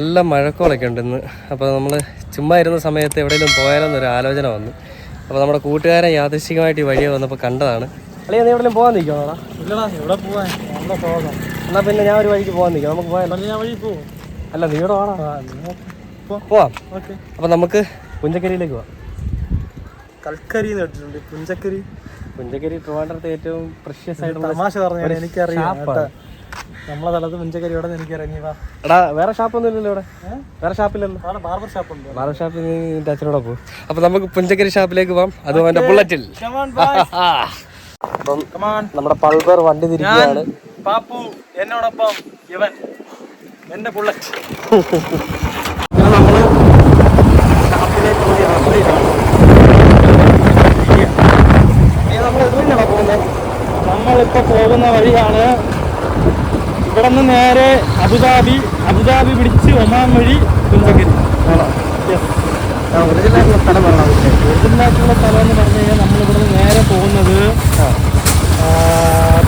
നല്ല മഴക്കോളൊക്കെ ഉണ്ട് ഇന്ന് അപ്പോൾ നമ്മൾ ചുമ്മാ ഇരുന്ന സമയത്ത് എവിടെയെങ്കിലും പോയാലെന്നൊരു ആലോചന വന്നു. അപ്പോൾ നമ്മുടെ കൂട്ടുകാരൻ യാദൃശികമായിട്ട് ഈ വഴിയെ വന്നപ്പോൾ കണ്ടതാണ്. അല്ലെങ്കിൽ നീ എവിടെയും പോകാൻ തോന്നാം എന്നാൽ പിന്നെ ഞാൻ ഒരു വഴിക്ക് പോകാൻ നിൽക്കാം. നമുക്ക് പോയാലോ? അല്ല നീ ഇവിടെ വാടാ. പോ. പോവാം. ഓക്കെ. അപ്പോൾ നമുക്ക് പുഞ്ചക്കരിയിലേക്ക് പോവാം. കൽക്കരി കേട്ടിട്ടുണ്ട്. പുഞ്ചക്കരി പുഞ്ചക്കരി ട്രിവാൻഡ്രത്തെ ഏറ്റവും പ്രഷ്യസ് ആയിട്ടുള്ള തമാശ എനിക്കറിയാം. നമ്മളെ സ്ഥലത്ത് പുഞ്ചക്കരി ഇവിടെ എനിക്ക് നീ എടാ വേറെ ഷാപ്പൊന്നും ഇല്ലല്ലോ ഇവിടെ വേറെ ഷാപ്പില്ലല്ലോ. ബാർബർ ഷോപ്പ് ഉണ്ട്. ബാർബർ ഷാപ്പിൽ നീ നിന്റെ അച്ഛനോടെ പോകും അപ്പൊ നമുക്ക് പുഞ്ചക്കരി ഷാപ്പിലേക്ക് പോവാം. അതും അവന്റെ ബുള്ളറ്റിൽ അപ്പം നമ്മുടെ പൾബർ വണ്ടി തിരിക്കുകയാണ്. പാപ്പു എന്നോടൊപ്പം ഇവൻ എന്റെ ബുള്ളറ്റ് നമ്മൾ ഷാപ്പിലേക്ക് യാത്രയിലാണ്. നമ്മളിപ്പോ പോകുന്ന വഴിയാണ് ഇവിടെ നിന്ന് നേരെ അബുദാബി അബുദാബി പിടിച്ച് ഒമാൻ വഴി പുഞ്ചക്കരി ഒറിജിനായിട്ടുള്ള സ്ഥലം എന്ന് പറഞ്ഞു കഴിഞ്ഞാൽ നമ്മളിവിടെ നിന്ന് നേരെ പോകുന്നത്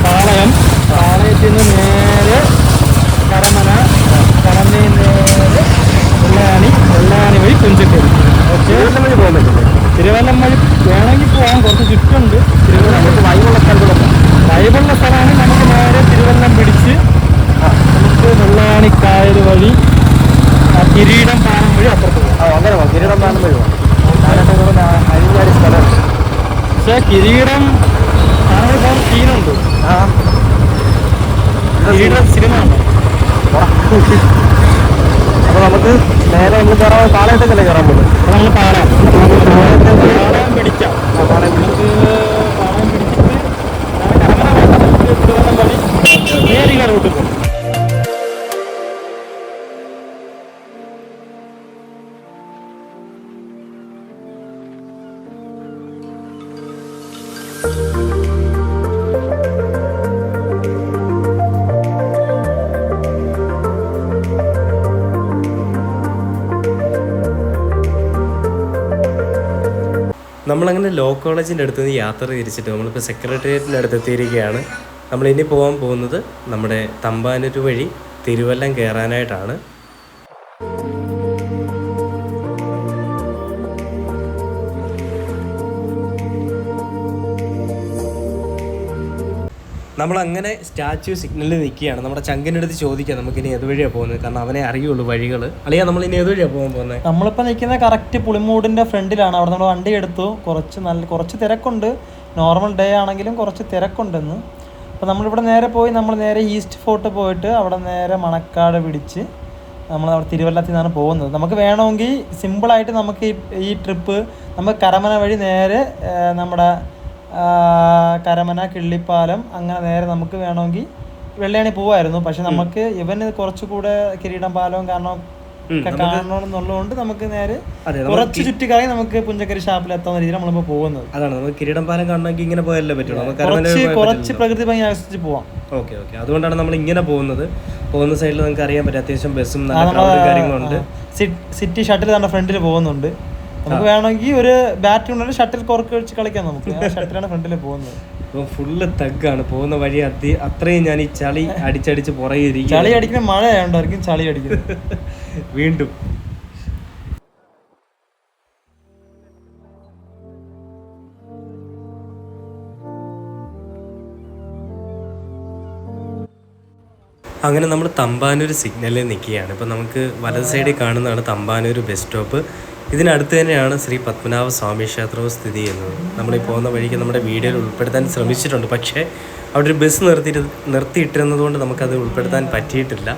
പാളയം. പാളയത്തിൽ നിന്ന് നേരെ കരമന കരമനയിൽ നേരെ വെള്ളാണി വെള്ളയാണി വഴി തിരുവല്ലം വഴി പോകാൻ പറ്റില്ലേ. തിരുവല്ലം വഴി വേണമെങ്കിൽ പോകാൻ കുറച്ച് ചുറ്റുണ്ട്. തിരുവല്ലം നമുക്ക് വൈകുള്ള സ്ഥലങ്ങളൊക്കെ വൈബുള്ള സ്ഥലമാണ് നമുക്ക് നേരെ തിരുവല്ലം പിടിച്ച് നമുക്ക് കായൽ വഴി കിരീടം പാലം വഴി അപ്പുറത്ത് പോകും. ആ അങ്ങനെ പോകും. കിരീടം പാലം വഴി പോകും. അരിഞ്ഞാടി സ്ഥലം. പക്ഷേ കിരീടം പോകാൻ സീനുണ്ട് ആ. കിരീടം സിനിമ ഉണ്ട് അപ്പൊ നമുക്ക് നേരെ നമ്മൾ കയറാൻ പാളയത്തേക്കല്ലേ കയറാൻ പോകുന്നത്? അപ്പോൾ നമ്മൾ പിടിക്കാം. പാളയം നമുക്ക് പാലാം പിടിച്ചിട്ട് വഴി നേരിക പോകും. നമ്മളങ്ങനെ ലോ കോളേജിന്റെ അടുത്ത് നിന്ന് യാത്ര തിരിച്ചിട്ട് നമ്മളിപ്പോൾ സെക്രട്ടേറിയറ്റിന്റെ അടുത്ത് എത്തിയിരിക്കുകയാണ്. നമ്മൾ ഇനി പോകാൻ പോകുന്നത് നമ്മുടെ തമ്പാനൂർ വഴി തിരുവല്ലം കയറാനായിട്ടാണ് നമ്മൾ അങ്ങനെ സ്റ്റാച്യു സിഗ്നലിൽ നിൽക്കുകയാണ്. നമ്മുടെ ചങ്കിന്റെ അടുത്ത് ചോദിക്കാം നമുക്കിനി ഏതുവഴിയാണ് പോകുന്നത്? കാരണം അവനെ അറിയുള്ളൂ വഴികൾ അല്ലെങ്കിൽ നമ്മൾ ഇനി ഏതുവഴിയാണ് പോകാൻ പോകുന്നത്? നമ്മളിപ്പോൾ നിൽക്കുന്ന കറക്റ്റ് പുളിമൂടിന്റെ ഫ്രണ്ടിലാണ്. അവിടെ നമ്മൾ വണ്ടി എടുത്തു. കുറച്ച് നല്ല കുറച്ച് തിരക്കുണ്ട്. നോർമൽ ഡേ ആണെങ്കിലും കുറച്ച് തിരക്കുണ്ടെന്ന്. അപ്പോൾ നമ്മളിവിടെ നേരെ പോയി. നമ്മൾ നേരെ ഈസ്റ്റ് ഫോർട്ട് പോയിട്ട് അവിടെ നേരെ മണക്കാട് പിടിച്ച് നമ്മൾ അവിടെ തിരുവല്ലത്തിൽ നിന്നാണ് പോകുന്നത്. നമുക്ക് വേണമെങ്കിൽ സിമ്പിളായിട്ട് നമുക്ക് ഈ ട്രിപ്പ് നമുക്ക് കരമന വഴി നേരെ നമ്മുടെ കരമന കിള്ളിപ്പാലം അങ്ങനെ നേരെ നമുക്ക് വേണമെങ്കിൽ വെള്ളയാണി പോവായിരുന്നു. പക്ഷെ നമുക്ക് ഇവന് കുറച്ചുകൂടെ കിരീടം പാലവും കാരണം കാണണമെന്നുള്ളതുകൊണ്ട് നമുക്ക് നേരെ കുറച്ച് ചുറ്റിക്കറങ്ങി നമുക്ക് പുഞ്ചക്കരി ഷാപ്പിൽ എത്താവുന്ന രീതിയിൽ നമ്മളിപ്പോ പോകുന്നത്. അതാണ് നമുക്ക് കിരീടം പാലം കാണണമെങ്കിൽ ഇങ്ങനെ പോയല്ലേ പറ്റുള്ളൂ. കുറച്ച് പ്രകൃതി ഭംഗി ആസ്വദിച്ച് പോവാം. Okay okay. അതുകൊണ്ടാണ് നമ്മൾ ഇങ്ങനെ പോകുന്നത്. പോകുന്ന സൈഡിൽ നമുക്ക് അറിയാൻ പറ്റും അത്യാവശ്യം ബസ്സും കാര്യങ്ങളുണ്ട് സിറ്റി ഷട്ടിൽ തന്നെ ഫ്രണ്ടിൽ പോകുന്നുണ്ട്. നമുക്ക് വേണമെങ്കിൽ ഒരു ബാറ്റ് ഉണ്ടെങ്കിൽ ഷട്ടിൽ കോർക്ക് വെച്ച് കളിക്കാം നമുക്ക്. ഷട്ടിലാണ് ഫ്രണ്ടിൽ പോകുന്നത്. ഫുള്ള് തഗ്ഗാണ് പോകുന്ന വഴി അതി അത്രയും ഞാൻ ഈ ചളി അടിച്ചടിച്ച് പുറകെ ഇരിക്കും ചളി അടിക്കുന്ന മഴ ആയതുകൊണ്ടായിരിക്കും ചളി അടിക്കുന്നത്. വീണ്ടും. അങ്ങനെ നമ്മൾ തമ്പാനൂർ സിഗ്നലിൽ നിൽക്കുകയാണ്. ഇപ്പം നമുക്ക് വലത് സൈഡിൽ കാണുന്നതാണ് തമ്പാനൂർ ബസ് സ്റ്റോപ്പ് ഇതിനടുത്ത് തന്നെയാണ് ശ്രീ പത്മനാഭ സ്വാമി ക്ഷേത്രവും സ്ഥിതി ചെയ്യുന്നത്. നമ്മൾ ഈ പോകുന്ന വഴിക്ക് നമ്മുടെ വീഡിയോയിൽ ഉൾപ്പെടുത്താൻ ശ്രമിച്ചിട്ടുണ്ട്. പക്ഷേ അവിടെ ഒരു ബസ് നിർത്തിയിട്ട് നിർത്തിയിട്ടിരുന്നതുകൊണ്ട് നമുക്കത് ഉൾപ്പെടുത്താൻ പറ്റിയിട്ടില്ല.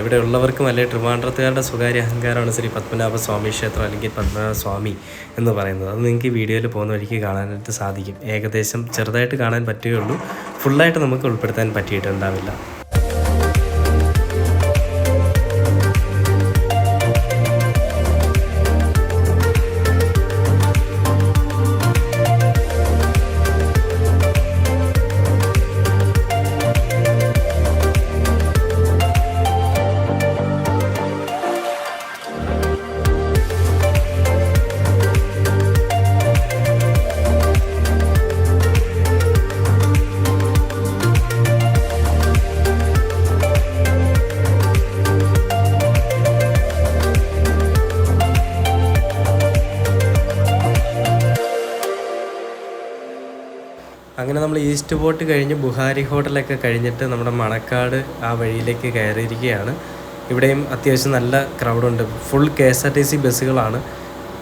ഇവിടെ ഉള്ളവർക്കും അല്ലെങ്കിൽ ട്രിവാൻഡ്രത്തുകാരുടെ സ്വകാര്യ അഹങ്കാരമാണ് ശ്രീ പത്മനാഭ സ്വാമി ക്ഷേത്രം അല്ലെങ്കിൽ പത്മനാഭ സ്വാമി എന്ന് പറയുന്നത്. അത് നിങ്ങൾക്ക് വീഡിയോയിൽ പോകുന്ന വഴിക്ക് കാണാനായിട്ട് സാധിക്കും. ഏകദേശം ചെറുതായിട്ട് കാണാൻ പറ്റുകയുള്ളൂ. ഫുള്ളായിട്ട് നമുക്ക് ഉൾപ്പെടുത്താൻ പറ്റിയിട്ടുണ്ടാവില്ല. നമ്മൾ ഈസ്റ്റ് ബോട്ട് കഴിഞ്ഞ് ബുഹാരി ഹോട്ടലൊക്കെ കഴിഞ്ഞിട്ട് നമ്മുടെ മണക്കാട് ആ വഴിയിലേക്ക് കയറിയിരിക്കുകയാണ്. ഇവിടെയും അത്യാവശ്യം നല്ല ക്രൗഡുണ്ട്. Full K S R T C ബസ്സുകളാണ്.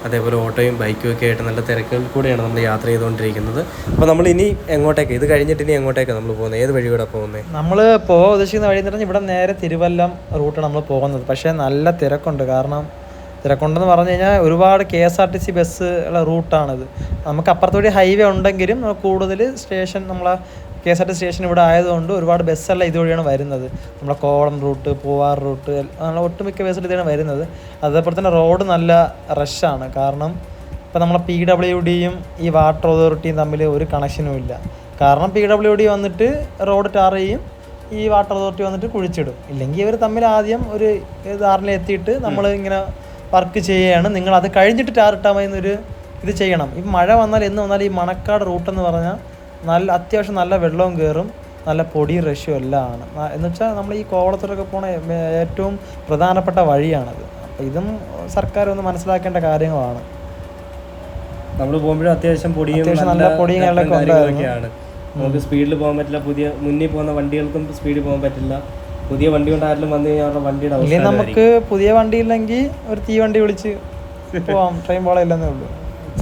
അതേപോലെ ഓട്ടോയും ബൈക്കും ഒക്കെ ആയിട്ട് നല്ല തിരക്കുകളിൽ കൂടെയാണ് നമ്മൾ യാത്ര ചെയ്തുകൊണ്ടിരിക്കുന്നത്. അപ്പോൾ നമ്മൾ ഇനി എങ്ങോട്ടേക്ക്? ഇത് കഴിഞ്ഞിട്ട് ഇനി എങ്ങോട്ടേക്കാണ് നമ്മൾ പോകുന്നത്? ഏത് വഴി കൂടെ പോകുന്നത്? നമ്മൾ പോകാൻ ഉദ്ദേശിക്കുന്ന വഴി എന്ന് പറഞ്ഞാൽ ഇവിടെ നേരെ തിരുവല്ലം റൂട്ടാണ് നമ്മൾ പോകുന്നത്. പക്ഷേ നല്ല തിരക്കുണ്ട്. കാരണം തിരക്കുണ്ടെന്ന് പറഞ്ഞു കഴിഞ്ഞാൽ ഒരുപാട് K S R T C bus ഉള്ള റൂട്ടാണിത്. നമുക്ക് അപ്പുറത്തുകൂടി ഹൈവേ ഉണ്ടെങ്കിലും നമുക്ക് കൂടുതൽ സ്റ്റേഷൻ നമ്മളെ K S R T station ഇവിടെ ആയതുകൊണ്ട് ഒരുപാട് ബസ്സെല്ലാം ഇതുവഴിയാണ് വരുന്നത്. നമ്മളെ കോളം റൂട്ട് പൂവാർ റൂട്ട് അങ്ങനെ ഒട്ടുമിക്ക ബസ്സിൽ ഇതാണ് വരുന്നത്. അതേപോലെ തന്നെ റോഡ് നല്ല റഷാണ്. കാരണം ഇപ്പം നമ്മളെ പി ഡബ്ല്യു ഡിയും ഈ വാട്ടർ അതോറിറ്റിയും തമ്മിൽ ഒരു കണക്ഷനും ഇല്ല. കാരണം പി ഡബ്ല്യു ഡി വന്നിട്ട് റോഡ് ടാർ ചെയ്യും ഈ വാട്ടർ അതോറിറ്റി വന്നിട്ട് കുഴിച്ചിടും. ഇല്ലെങ്കിൽ ഇവർ തമ്മിൽ ആദ്യം ഒരു ധാരണ എത്തിയിട്ട് നമ്മൾ ഇങ്ങനെ വർക്ക് ചെയ്യുകയാണ്. നിങ്ങൾ അത് കഴിഞ്ഞിട്ട് ടാർ ഇട്ടാൽ മതി എന്നൊരു ഇത് ചെയ്യണം. ഈ മഴ വന്നാൽ എന്ന് വന്നാൽ ഈ മണക്കാട് റൂട്ടെന്ന് പറഞ്ഞാൽ നല്ല അത്യാവശ്യം നല്ല വെള്ളവും കയറും നല്ല പൊടി റഷ്യും എല്ലാം ആണ് എന്ന് വെച്ചാൽ നമ്മൾ ഈ കോവളത്തോടൊക്കെ പോണ ഏറ്റവും പ്രധാനപ്പെട്ട വഴിയാണത്. അപ്പോൾ ഇതും സർക്കാർ ഒന്ന് മനസ്സിലാക്കേണ്ട കാര്യങ്ങളാണ്. നമ്മൾ പോകുമ്പോഴും അത്യാവശ്യം പൊടിയും നല്ല പൊടിയും കാര്യങ്ങളൊക്കെ നമുക്ക് സ്പീഡിൽ പോകാൻ പറ്റില്ല. പുതിയ മുന്നിൽ പോകുന്ന വണ്ടികൾക്കും സ്പീഡിൽ പോകാൻ പറ്റില്ല. പുതിയ വണ്ടി കൊണ്ട് ആരെങ്കിലും വന്നു കഴിഞ്ഞാൽ അവരുടെ വണ്ടിയുടെ അവസ്ഥ നമുക്ക് പുതിയ വണ്ടി ഇല്ലെങ്കിൽ ഒരു തീ വണ്ടി വിളിച്ച് പോവാം. ട്രെയിൻ പോളയില്ലെന്നേ ഉള്ളൂ.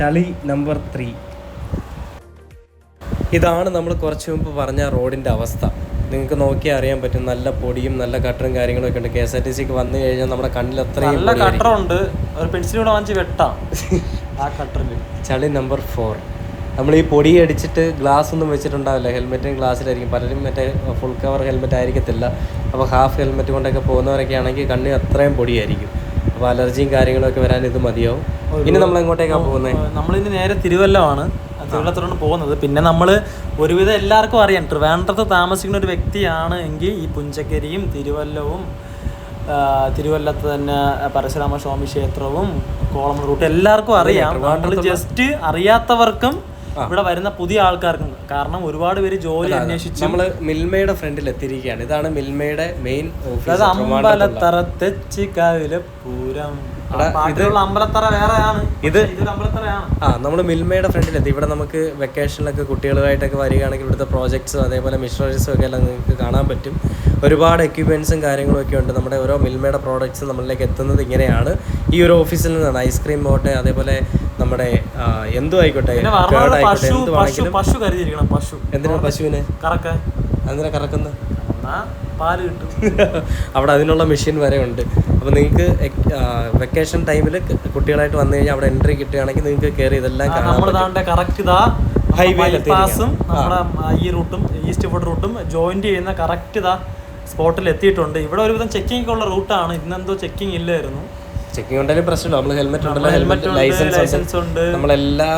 ചളി നമ്പർ ത്രീ ഇതാണ് നമ്മൾ കുറച്ച് മുമ്പ് പറഞ്ഞ റോഡിന്റെ അവസ്ഥ. നിങ്ങൾക്ക് നോക്കിയാൽ അറിയാൻ പറ്റും. നല്ല പൊടിയും നല്ല കട്ടറും കാര്യങ്ങളും ഒക്കെ ഉണ്ട്. കെ എസ് ആർ ടി സിക്ക് വന്നു കഴിഞ്ഞാൽ നമ്മുടെ കണ്ണിൽ അത്രയും നല്ല കട്ടറുണ്ട് ഒരു പെൻസിൽ കൂടെ വാങ്ങിച്ച് വെട്ടാം. ആ കട്ടറിൽ ചളി നമ്പർ ഫോർ നമ്മൾ ഈ പൊടി അടിച്ചിട്ട് ഗ്ലാസ് ഒന്നും വെച്ചിട്ടുണ്ടാവില്ല. ഹെൽമെറ്റും ഗ്ലാസ്സിലായിരിക്കും പലരും മറ്റേ ഫുൾ കവർ ഹെൽമെറ്റ് ആയിരിക്കത്തില്ല. അപ്പോൾ ഹാഫ് ഹെൽമെറ്റ് കൊണ്ടൊക്കെ പോകുന്നവരൊക്കെ ആണെങ്കിൽ കണ്ണിന് അത്രയും പൊടിയായിരിക്കും. അപ്പോൾ അലർജിയും കാര്യങ്ങളൊക്കെ വരാൻ ഇത് മതിയാവും. ഇനി നമ്മൾ എങ്ങോട്ടേക്കാണ് പോകുന്നത് നമ്മളിന്ന് നേരെ തിരുവല്ലമാണ്. തിരുവല്ലത്തോടാണ് പോകുന്നത്. പിന്നെ നമ്മൾ ഒരുവിധം എല്ലാവർക്കും അറിയാം. ട്രിവാൻഡ്രത്ത് താമസിക്കുന്ന ഒരു വ്യക്തിയാണ് എങ്കിൽ ഈ പുഞ്ചക്കരിയും തിരുവല്ലവും തിരുവല്ലത്ത് തന്നെ പരശുരാമ സ്വാമി ക്ഷേത്രവും കോളം റൂട്ട് എല്ലാവർക്കും അറിയാം. ജസ്റ്റ് അറിയാത്തവർക്കും ഇവിടെ വരുന്ന പുതിയ ആൾക്കാർക്കും കാരണം ഒരുപാട് പേര് ജോലി അന്വേഷിച്ച് നമ്മൾ മിൽമയുടെ ഫ്രണ്ടിൽ എത്തിയിരിക്കുകയാണ്. ഇതാണ് മിൽമയുടെ മെയിൻ ഓഫീസ് അമ്പലത്തറ തെച്ചിക്കാവിലെ പൂരം. ഇത് ആ നമ്മൾ മിൽമയുടെ ഫ്രണ്ടിലെത്തി ഇവിടെ നമുക്ക് വെക്കേഷനിലൊക്കെ കുട്ടികളുമായിട്ടൊക്കെ വരികയാണെങ്കിൽ ഇവിടുത്തെ പ്രോജക്ട്സും അതേപോലെ മിഷനറീസും ഒക്കെ എല്ലാം നിങ്ങൾക്ക് കാണാൻ പറ്റും. ഒരുപാട് എക്യുപ്മെൻസും കാര്യങ്ങളും ഒക്കെ ഉണ്ട്. നമ്മുടെ ഓരോ മിൽമയുടെ പ്രോഡക്ട്സ് നമ്മളിലേക്ക് എത്തുന്നത് ഇങ്ങനെയാണ്. ഈ ഒരു ഓഫീസിൽ നിന്നാണ്. ഐസ്ക്രീം പോട്ടെ അതേപോലെ നമ്മുടെ എന്തോ ആയിക്കോട്ടെ പശു കരുതിയിരിക്കണം പശു. എന്തിനാ പശുവിന്? കറക്കാൻ എന്തിനാ കറക്കുന്നത് പാൽ കിട്ടും. അവിടെ അതിനുള്ള മെഷീൻ വരെ ഉണ്ട്. അപ്പോൾ നിങ്ങൾക്ക് വെക്കേഷൻ ടൈമിൽ കുട്ടികളായിട്ട് വന്നു കഴിഞ്ഞാൽ അവിടെ എൻട്രി കിട്ടുകയാണെങ്കിൽ നിങ്ങൾക്ക് കയറി ഇതെല്ലാം കാണാം കറക്റ്റ് ഇതാ ൽ ബൈപ്പാസും നമ്മുടെ ഈ റൂട്ടും ഈസ്റ്റ് ഫോർട്ട് റൂട്ടും ജോയിന്റ് ചെയ്യുന്ന കറക്റ്റ് ഇതാ സ്പോട്ടിൽ എത്തിയിട്ടുണ്ട് ഇവിടെ ഒരുവിധം ചെക്കിംഗ് ഉള്ള റൂട്ടാണ്. ഇന്നെന്തോ ചെക്കിംഗ് ഇല്ലായിരുന്നു. ചെക്കിംഗ് ഉണ്ടെങ്കിലും പ്രശ്നമില്ല നമ്മൾ ഹെൽമെറ്റ് ഉണ്ടല്ലോ ഹെൽമെറ്റ് ലൈസൻസ് ലൈസൻസ് ഉണ്ട് നമ്മളെല്ലാ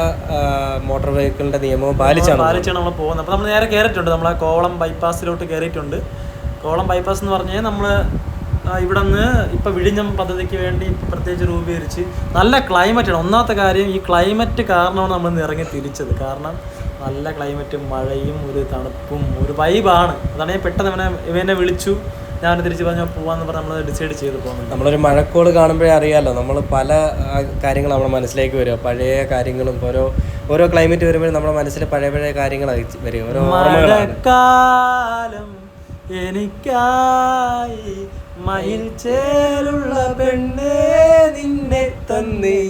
മോട്ടോർ വെഹിക്കിളിന്റെ നിയമവും പാലിച്ചാണ് പാലിച്ചാണ് നമ്മൾ പോകുന്നത്. അപ്പോൾ നമ്മൾ നേരെ കയറിയിട്ടുണ്ട് നമ്മളെ കോളം ബൈപ്പാസിലോട്ട് കയറിയിട്ടുണ്ട് കോളം ബൈപ്പാസ് എന്ന് പറഞ്ഞാൽ നമ്മൾ ഇവിടെ നിന്ന് ഇപ്പം വിഴിഞ്ഞം പദ്ധതിക്ക് വേണ്ടി പ്രത്യേകിച്ച് രൂപീകരിച്ച് നല്ല ക്ലൈമറ്റാണ് ഒന്നാമത്തെ കാര്യം ഈ ക്ലൈമറ്റ് കാരണമാണ് നമ്മൾ ഇറങ്ങി തിരിച്ചത്. കാരണം നല്ല ക്ലൈമറ്റും മഴയും ഒരു തണുപ്പും ഒരു വൈബാണ് അതാണ് പെട്ടെന്ന് ഇവനെ ഇവനെ വിളിച്ചു. ഞാൻ തിരിച്ച് പറഞ്ഞാൽ പോവാന്ന് പറഞ്ഞ് നമ്മൾ ഡിസൈഡ് ചെയ്ത് പോകുന്നുണ്ട് നമ്മളൊരു മഴക്കോൾ കാണുമ്പോഴേ അറിയാമല്ലോ നമ്മൾ പല കാര്യങ്ങൾ നമ്മുടെ മനസ്സിലേക്ക് വരിക പഴയ കാര്യങ്ങളും ഓരോ ഓരോ ക്ലൈമറ്റ് വരുമ്പോഴും നമ്മുടെ മനസ്സിൽ പഴയ പഴയ കാര്യങ്ങൾ വരും ഓരോ മഴക്കാലം എനിക്കായി മയിൽ ചേലുള്ള പെണ്ണേ നിന്നെ തന്നേ.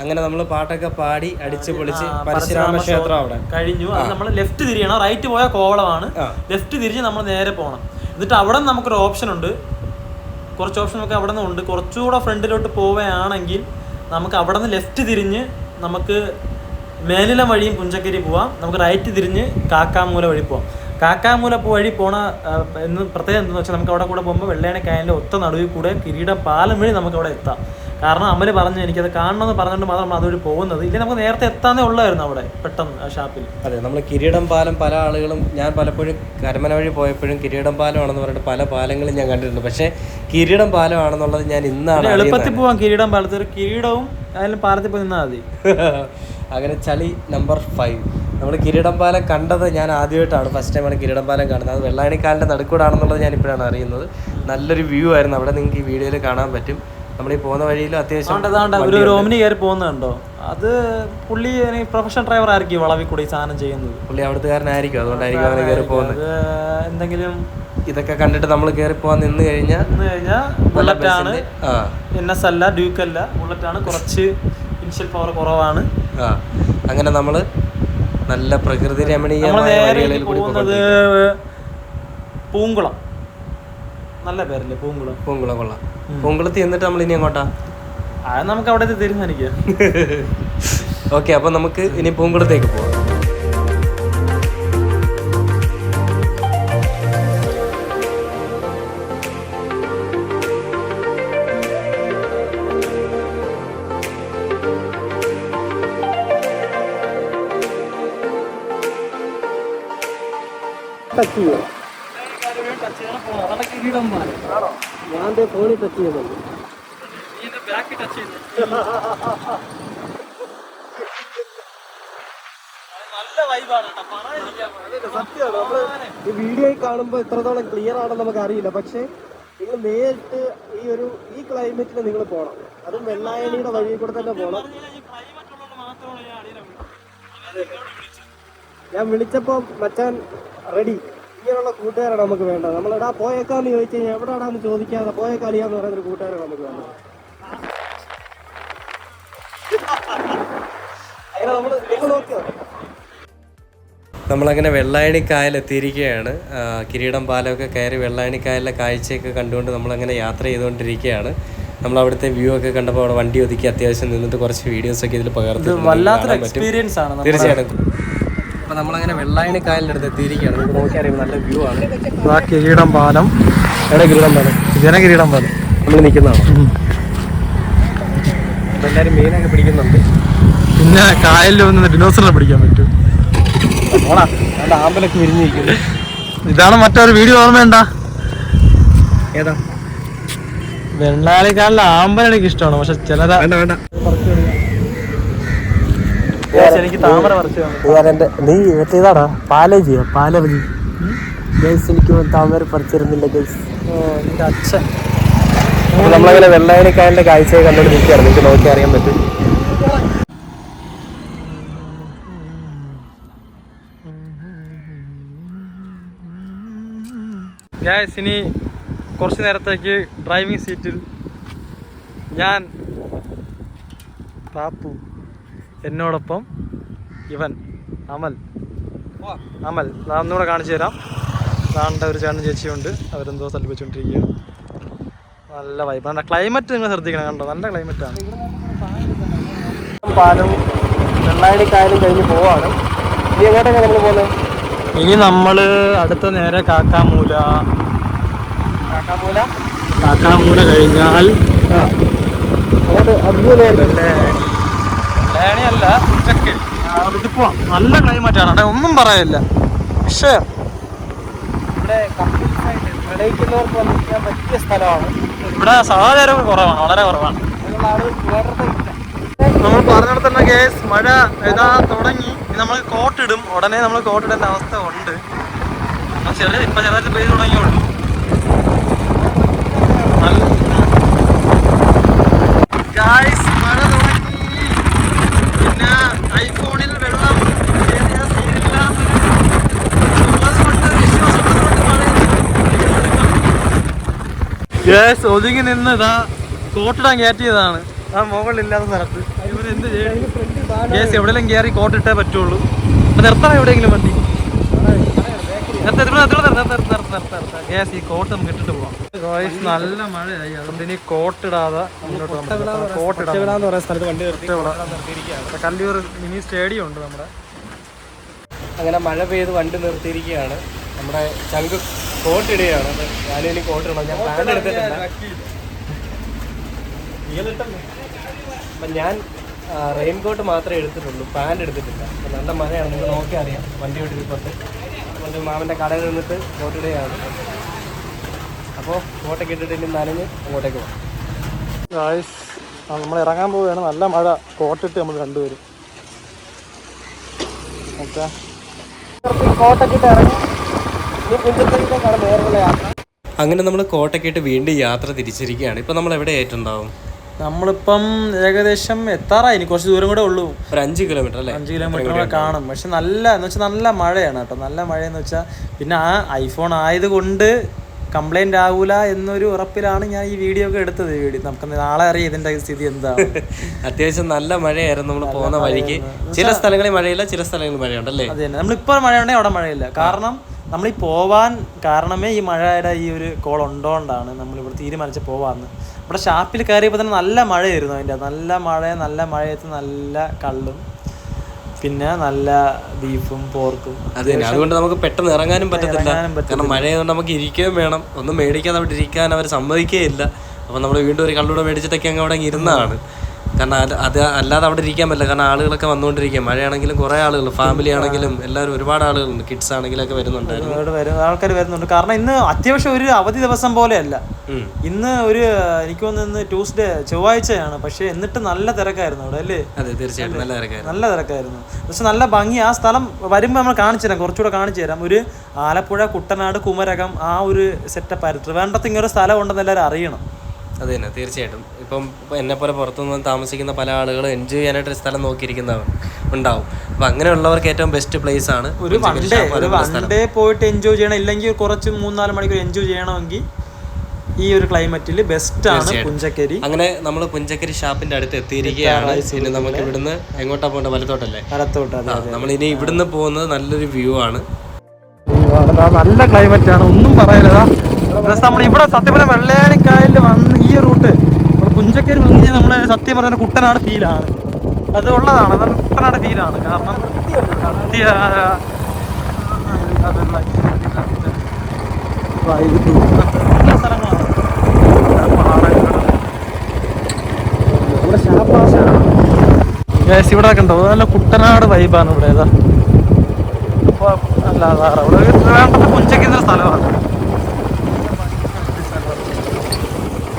അങ്ങനെ നമ്മൾ പാട്ടൊക്കെ പാടി അടിച്ച് പൊളിച്ച് പരശുരാമ ക്ഷേത്രം അവിടെ. കഴിഞ്ഞു. അത് നമ്മൾ ലെഫ്റ്റ് തിരിയണം. റൈറ്റ് പോയാൽ കോവളമാണ്. ലെഫ്റ്റ് തിരിഞ്ഞ് നമ്മൾ നേരെ പോകണം എന്നിട്ട് അവിടെ നിന്ന് നമുക്കൊരു ഓപ്ഷൻ ഉണ്ട്. കുറച്ച് ഓപ്ഷൻ ഒക്കെ അവിടെ നിന്ന് ഉണ്ട് കുറച്ചുകൂടെ ഫ്രണ്ടിലോട്ട് പോവുകയാണെങ്കിൽ നമുക്ക് അവിടെ നിന്ന് ലെഫ്റ്റ് തിരിഞ്ഞ് നമുക്ക് മേലിലം വഴിയും പുഞ്ചക്കരി പോവാം. നമുക്ക് റൈറ്റ് തിരിഞ്ഞ് കാക്കാമൂല വഴി പോവാം. കാക്കാമൂല വഴി പോണ എന്ന് പ്രത്യേകം എന്താണെന്ന് വെച്ചാൽ നമുക്ക് അവിടെ കൂടെ പോകുമ്പോൾ വെള്ളയണ കായലിന്റെ ഒത്ത നടുവിൽ കൂടെ കിരീടം പാലം വഴി നമുക്ക് അവിടെ എത്താം. കാരണം അമ്മര് പറഞ്ഞു എനിക്കത് കാണണമെന്ന് പറഞ്ഞുകൊണ്ട് മാത്രം നമ്മൾ അതുവഴി പോകുന്നത്. ഇല്ലെങ്കിൽ നമുക്ക് നേരത്തെ എത്താനേ ഉള്ളായിരുന്നു അവിടെ പെട്ടെന്ന് ആ ഷാപ്പിൽ. അതെ നമ്മൾ കിരീടം പാലം പല ആളുകളും ഞാൻ പലപ്പോഴും കരമന വഴി പോയപ്പോഴും കിരീടം പാലമാണെന്ന് പറഞ്ഞിട്ട് പല പാലങ്ങളും ഞാൻ കണ്ടിട്ടുണ്ട്. പക്ഷേ കിരീടം പാലമാണെന്നുള്ളത് ഞാൻ ഇന്നാണ്. എളുപ്പത്തിൽ പോവാം കിരീടം പാലത്ത്. ഒരു കിരീടവും അതിലും പാലത്തിൽ പോയി നിന്നാൽ മതി. അങ്ങനെ ചളി നമ്പർ ഫൈവ്. നമ്മൾ കിരീടം പാലം കണ്ടത് ഞാൻ ആദ്യമായിട്ടാണ്. ഫസ്റ്റ് ടൈമാണ് കിരീടം പാലം കാണുന്നത്. അത് വെള്ളാണിക്കാലിന്റെ നടുക്കൂടാണെന്നുള്ളത് ഞാൻ ഇപ്പോഴാണ് അറിയുന്നത്. നല്ലൊരു വ്യൂ ആയിരുന്നു. അവിടെ നിങ്ങൾക്ക് ഈ വീഡിയോയിൽ കാണാൻ പറ്റും. നമ്മൾ ഈ പോകുന്ന വഴിയിൽ അത്യാവശ്യം ഒരു ഓമിനി കയറി പോകുന്നുണ്ടോ? അത് പുള്ളി പ്രൊഫഷണൽ ഡ്രൈവർ ആയിരിക്കും വളവിൽ കൂടി സാധനം ചെയ്യുന്നത്. പുള്ളി അവിടുത്തുകാരനായിരിക്കും അതുകൊണ്ടായിരിക്കും അവനെ കയറി പോകുന്നത്. എന്തെങ്കിലും ഇതൊക്കെ കണ്ടിട്ട് നമ്മൾ കയറി പോകാൻ നിന്ന് കഴിഞ്ഞാൽ എന്ന് കഴിഞ്ഞാൽ ബുള്ളറ്റ് ആണ്. എൻ എസ് അല്ല ഡ്യൂക്ക് അല്ല. ബുള്ളറ്റ് ആണ്. കുറച്ച് ഇൻഷ്യൽ പവർ കുറവാണ്. ആ. അങ്ങനെ നമ്മൾ നല്ല പ്രകൃതി രമണീയമായ വഴികളിൽ കൂടി പോകുന്നത് പൂങ്കുളം. നല്ല പേരല്ലേ പൂങ്കുളം? പൂങ്കുളം കൊള്ളാം. പൂങ്കുളത്ത് എന്നിട്ട് നമ്മൾ ഇനി അങ്ങോട്ടാ അത് നമുക്ക് അവിടെ തീരുമാനിക്കാം. ഓക്കെ അപ്പൊ നമുക്ക് ഇനി പൂങ്കുളത്തേക്ക് പോവാം. ഞാൻ ഫോണിൽ ടച്ച് ചെയ്യുന്നുണ്ട് സത്യമാണ് നമ്മൾ ഈ വീഡിയോയിൽ കാണുമ്പോൾ എത്രത്തോളം ക്ലിയർ ആണെന്ന് നമുക്ക് അറിയില്ല. പക്ഷെ നിങ്ങൾ നേരിട്ട് ഈ ഒരു ഈ ക്ലൈമറ്റിൽ നിങ്ങൾ പോണം. അതും വെള്ളായണിയുടെ വഴിയിൽ കൂടെ തന്നെ പോകണം ഞാൻ വിളിച്ചപ്പോൾ മച്ചാൻ റെഡി ഇങ്ങനെയുള്ള കൂട്ടുകാരാണ് നമുക്ക് വേണ്ടത്. നമ്മൾ എടാ പോയേക്കാന്ന് ചോദിച്ചു കഴിഞ്ഞാൽ എവിടെയാണെന്ന് ചോദിക്കാതെ പോയേക്കാലിയാന്ന് പറയുന്ന ഒരു കൂട്ടുകാരാണ് നമുക്ക് വേണ്ടത്. അങ്ങനെ നമ്മൾ നിങ്ങൾ നോക്കുക നമ്മളങ്ങനെ വെള്ളായണി കായൽ എത്തിയിരിക്കുകയാണ് കിരീടം പാലമൊക്കെ കയറി വെള്ളായണി കായലിലെ കാഴ്ചയൊക്കെ കണ്ടുകൊണ്ട് നമ്മളങ്ങനെ യാത്ര ചെയ്തുകൊണ്ടിരിക്കുകയാണ്. നമ്മൾ അവിടുത്തെ വ്യൂ ഒക്കെ കണ്ടപ്പോൾ അവിടെ വണ്ടി ഒതുക്കി അത്യാവശ്യം നിന്നിട്ട് കുറച്ച് വീഡിയോസ് ഒക്കെ ഇതിൽ പകർത്തി വല്ലാത്തൊരു എക്സ്പീരിയൻസ് ആണ് തീർച്ചയായിട്ടും. അപ്പോൾ നമ്മളങ്ങനെ വെള്ളായണി കായലിന്റെ അടുത്ത് എത്തിയിരിക്കുകയാണ്. നമുക്ക് നോക്കിയറിയാം നല്ല വ്യൂ ആണ്. ഇതാ കിരീടം പാലം. എവിടെ കിരീടം പാലം? ജന കിരീടം പാലം. നമ്മൾ നിൽക്കുന്നതാണ്. അപ്പോൾ എല്ലാവരും മീനൊക്കെ പിടിക്കുന്നുണ്ട്. പിന്നെ കായലിൽ വന്ന് ഡിനോസറിനെ പിടിക്കാൻ പറ്റും. ഓടാ നല്ല ആമ്പലൊക്കെ വിരിഞ്ഞിരിക്കുന്നു. ഇതാണ് മറ്റൊരു വീഡിയോ ഓർമ്മയുണ്ട ഏതാ? വെള്ളാളിക്കാലിലെ ആമ്പൽ എനിക്ക് ഇഷ്ടമാണ് പക്ഷെ ചിലതാ വേണ്ട വേണ്ട. എന്റെ നീ മറ്റേതാടാ? പാലേജിയാ പാലവതി ഗൈസ് എനിക്ക് താമര പറിച്ചിരുന്നില്ല ഗൈസ്. അച്ഛൻ. നമ്മളങ്ങനെ വെള്ളായണിക്കായലിന്റെ കാഴ്ചയെ കണ്ടോണ്ട് നിൽക്കുകയാണ്. നിങ്ങൾക്ക് നോക്കി അറിയാൻ പറ്റും. ഗായ്സ് ഇനി കുറച്ച് നേരത്തേക്ക് ഡ്രൈവിംഗ് സീറ്റിൽ ഞാൻ പാപ്പു എന്നോടൊപ്പം ഇവൻ അമൽ. അമൽ ഒന്നുകൂടെ കാണിച്ചു തരാം. താണ്ട ഒരു ചേട്ടൻ ചേച്ചിയുണ്ട്. അവരെന്തോ സ്ഥലത്ത് വെച്ചുകൊണ്ടിരിക്കുകയാണ് നല്ല വൈബ് നല്ല ക്ലൈമറ്റ് നിങ്ങൾ ശ്രദ്ധിക്കണം കണ്ടോ? നല്ല ക്ലൈമറ്റാണ് പാലം വെള്ളായണിക്കായലും കഴിഞ്ഞ് പോവാണ്. ഇനി എങ്ങോട്ടൊക്കെ നമ്മൾ പോകുന്നത് ഇനി നമ്മൾ അടുത്ത നേരെ കാക്കാമൂല. കാക്കാമൂല? കാക്കാമൂല കഴിഞ്ഞാൽ അങ്ങോട്ട് അല്ല ഉച്ചയ്ക്ക് ഇത് നല്ല ക്ലൈമറ്റ് ആണ്. അവിടെ ഒന്നും പറയാനില്ല. പക്ഷേ ഇവിടെ കപ്പിൾസായിട്ട് പ്രണയിക്കുന്നവർക്ക് വന്നിരിക്കാൻ പറ്റിയ സ്ഥലമാണ്. ഇവിടെ സാഹചര്യം കുറവാണ് വളരെ കുറവാണ്. നമ്മൾ പറഞ്ഞിടത്തുള്ള കേസ് മഴ ഇതാ തുടങ്ങി. നമ്മൾ കോട്ടിടും ഉടനെ നമ്മൾ കോട്ടിടേണ്ട അവസ്ഥ ഉണ്ട്. ചെറിയ ഇപ്പൊ ചെറുതായിട്ട് പെയ്ത് തുടങ്ങിയുള്ളൂ ഗായ്സ് മഴ തുടങ്ങി പിന്നെ ഐഫോണിൽ വെള്ളം കേറിയ സീനില്ലാത്തൊരു അതുകൊണ്ട് വിശ്വാസത്തോട് യെസ് ഒതുങ്ങി നിന്ന് ഇതാ കോട്ടിടാൻ കയറ്റിയതാണ് ആ മുകളിലില്ലാത്ത സ്ഥലത്ത്. ഇവരെന്ത് ഗ്യാസ് യെസ് എവിടെയെങ്കിലും കയറി കോട്ടിട്ടേ പറ്റുള്ളൂ. നിർത്തണം എവിടെയെങ്കിലും വണ്ടി? ഗ്യാസ് ഈ കോട്ട് നമുക്ക് ഇട്ടിട്ട് പോവാം. നല്ല മഴയായി. അതുകൊണ്ട് ഇനി കോട്ടിടാതെ കല്ലൂർ മിനി സ്റ്റേഡിയം ഉണ്ട് നമ്മുടെ. അങ്ങനെ മഴ പെയ്ത് വണ്ടി നിർത്തിയിരിക്കുകയാണ്. നമ്മുടെ ചങ്ക് കോട്ടിടുകയാണ് ഇടുകയാണ്. ഞാനും കോട്ട് ഇടണം. ഞാൻ പ്ലാൻ എടുത്തിട്ടില്ല. അപ്പം ഞാൻ റെയിൻ കോട്ട് മാത്രമേ എടുത്തിട്ടുള്ളൂ. പാന്റ് എടുത്തിട്ടില്ല. അപ്പം നല്ല മഴയാണ്. നിങ്ങൾ നോക്കി അറിയാം. വണ്ടി ഓട്ടിരിപ്പുണ്ട് അതുകൊണ്ട് മാമന്റെ കടയിൽ നിന്നിട്ട് കോട്ട് ഇടുകയാണ്. അപ്പോൾ കോട്ടൊക്കെ ഇട്ടിട്ട് ഇനി നനഞ്ഞ് അങ്ങോട്ടേക്ക് പോകാം. ഗായ്സ് നമ്മൾ ഇറങ്ങാൻ പോവുകയാണ്. നല്ല മഴ. കോട്ടിട്ട് നമ്മൾ രണ്ടുപേരും. ഓക്കെ കോട്ടൊക്കെ ഇട്ട് ഇറങ്ങി ഇനി കുഞ്ചത്തേക്കാണ് നേരെയുള്ള യാത്ര അങ്ങനെ നമ്മൾ കോട്ടയ്ക്കായിട്ട് വീണ്ടും യാത്ര തിരിച്ചിരിക്കുകയാണ്. ഇപ്പം നമ്മൾ എവിടെ ആയിട്ടുണ്ടാവും നമ്മളിപ്പം ഏകദേശം എത്താറായി. ഇനി കുറച്ച് ദൂരം കൂടെ ഉള്ളൂ. ഒരു അഞ്ച് കിലോമീറ്റർ അല്ലേ? അഞ്ച് കിലോമീറ്റർ കൂടെ കാണും. പക്ഷെ നല്ല എന്ന് വെച്ചാൽ നല്ല മഴയാണ് കേട്ടോ. നല്ല മഴയെന്ന് വെച്ചാൽ പിന്നെ ആ ഐഫോൺ ആയതുകൊണ്ട് കംപ്ലൈന്റ് ആവൂല എന്നൊരു ഉറപ്പിലാണ് ഞാൻ ഈ വീഡിയോ ഒക്കെ എടുത്തത്. വീഡിയോ നമുക്ക് നാളെ അറിയാം ഇതിന്റെ സ്ഥിതി എന്താണ്. അത്യാവശ്യം നല്ല മഴയായിരുന്നു നമ്മൾ പോകുന്ന വഴിക്ക്. ചില സ്ഥലങ്ങളിൽ മഴയില്ല ചില സ്ഥലങ്ങളിൽ മഴയുണ്ടല്ലേ അതെ നമ്മൾ നമ്മളിപ്പോൾ മഴയുണ്ടെങ്കിൽ അവിടെ മഴയില്ല. കാരണം നമ്മൾ ഈ പോവാൻ കാരണമേ ഈ മഴയുടെ ഈ ഒരു കോൾ ഉണ്ടോണ്ടാണ് നമ്മൾ ഇവിടെ തീരുമാനിച്ച് പോവാന്ന്. ഇവിടെ ഷാപ്പിൽ കയറിയപ്പോൾ തന്നെ നല്ല മഴയായിരുന്നു അതിന്റെ നല്ല മഴ നല്ല മഴയത്ത് നല്ല കള്ളും പിന്നെ നല്ല ബീഫും പോർക്കും. അതെ തന്നെ. അതുകൊണ്ട് നമുക്ക് പെട്ടെന്ന് ഇറങ്ങാനും പറ്റത്തില്ല. കാരണം മഴയായതുകൊണ്ട് നമുക്ക് ഇരിക്കുകയും വേണം. ഒന്നും മേടിക്കാതെ അവിടെ ഇരിക്കാൻ അവർ സമ്മതിക്കുകയില്ല. അപ്പം നമ്മൾ വീണ്ടും ഒരു കള്ളൂടെ മേടിച്ചിട്ടൊക്കെ അങ്ങ് അവിടെ ഇരുന്നതാണ് കാരണം അത് അത് അല്ലാതെ അവിടെ ഇരിക്കാൻ പറ്റില്ല. കാരണം ആളുകളൊക്കെ വന്നുകൊണ്ടിരിക്കുക. മഴയാണെങ്കിലും കുറേ ആളുകൾ ഫാമിലി ആണെങ്കിലും എല്ലാവരും ഒരുപാട് ആളുകളുണ്ട്. കിഡ്സ് ആണെങ്കിലും ഒക്കെ വരുന്നുണ്ടായിരുന്നു ആൾക്കാർ വരുന്നുണ്ട്. കാരണം ഇന്ന് അത്യാവശ്യം ഒരു അവധി ദിവസം പോലെയല്ല. ഇന്ന് ഒരു എനിക്ക് തോന്നുന്നു ട്യൂസ്ഡേ ചൊവ്വാഴ്ചയാണ്. പക്ഷെ എന്നിട്ട് നല്ല തിരക്കായിരുന്നു അവിടെ അല്ലേ? അതെ തീർച്ചയായിട്ടും. നല്ല തിരക്കായിരുന്നു. നല്ല തിരക്കായിരുന്നു. പക്ഷെ നല്ല ഭംഗി. ആ സ്ഥലം വരുമ്പോൾ നമ്മൾ കാണിച്ചു തരാം. കുറച്ചുകൂടെ കാണിച്ചു തരാം. ഒരു ആലപ്പുഴ കുട്ടനാട് കുമരകം ആ ഒരു സെറ്റപ്പ് ആയിരുന്നു. ട്രിവാൻഡ്രത്ത് ഇങ്ങനെ ഒരു സ്ഥലം ഉണ്ടെന്ന് എല്ലാവരും അറിയണം. അതെ തന്നെ തീർച്ചയായിട്ടും. ഇപ്പം എന്നെ പോലെ പുറത്തുനിന്ന് താമസിക്കുന്ന പല ആളുകളും എൻജോയ് ചെയ്യാനായിട്ട് ഒരു സ്ഥലം നോക്കിയിരിക്കുന്നവർ ഉണ്ടാവും. അപ്പം അങ്ങനെയുള്ളവർക്ക് ഏറ്റവും ബെസ്റ്റ് പ്ലേസ് ആണ് ഒരു വൺ ഡേ ഒരു അതുപോലുള്ള വൺ ഡേ പോയിട്ട് എൻജോയ് ചെയ്യണം. ഇല്ലെങ്കിൽ കുറച്ച് മൂന്നാൽ മണിക്കൂർ എൻജോയ് ചെയ്യണമെങ്കിൽ ഈ ഒരു ക്ലൈമറ്റിൽ ബെസ്റ്റ് ആണ് പുഞ്ചക്കരി. അങ്ങനെ നമ്മൾ പുഞ്ചക്കരി ഷാപ്പിന്റെ അടുത്ത് എത്തിയിരിക്കുകയാണ്. ഇനി നമുക്ക് ഇവിടുന്ന് എങ്ങോട്ടാ പോകേണ്ട വലത്തോട്ടല്ലേ? വലത്തോട്ടാണ് നമ്മൾ ഇനി ഇവിടുന്ന് പോകുന്നത് നല്ലൊരു വ്യൂ ആണ്. നല്ല ക്ലൈമറ്റ് ആണ്. ഒന്നും പറയലതാ നമ്മൾ ഇവിടെ സത്യം പറഞ്ഞ വെള്ളയാണിക്കായലിൽ വന്ന് ഈ റൂട്ട് പുഞ്ചക്കരി ഭംഗി നമ്മൾ സത്യം പറഞ്ഞ കുട്ടനാട് ഫീലാണ് അത് ഉള്ളതാണ്. അത് കുട്ടനാട് ഫീലാണ് കാരണം സ്ഥലങ്ങളാണ്. ഇവിടെ കണ്ടോ? നല്ല കുട്ടനാട് വൈബാണ് ഇവിടെ. ഏതാ അപ്പൊ അല്ല അവിടെ സ്ഥലമാണ്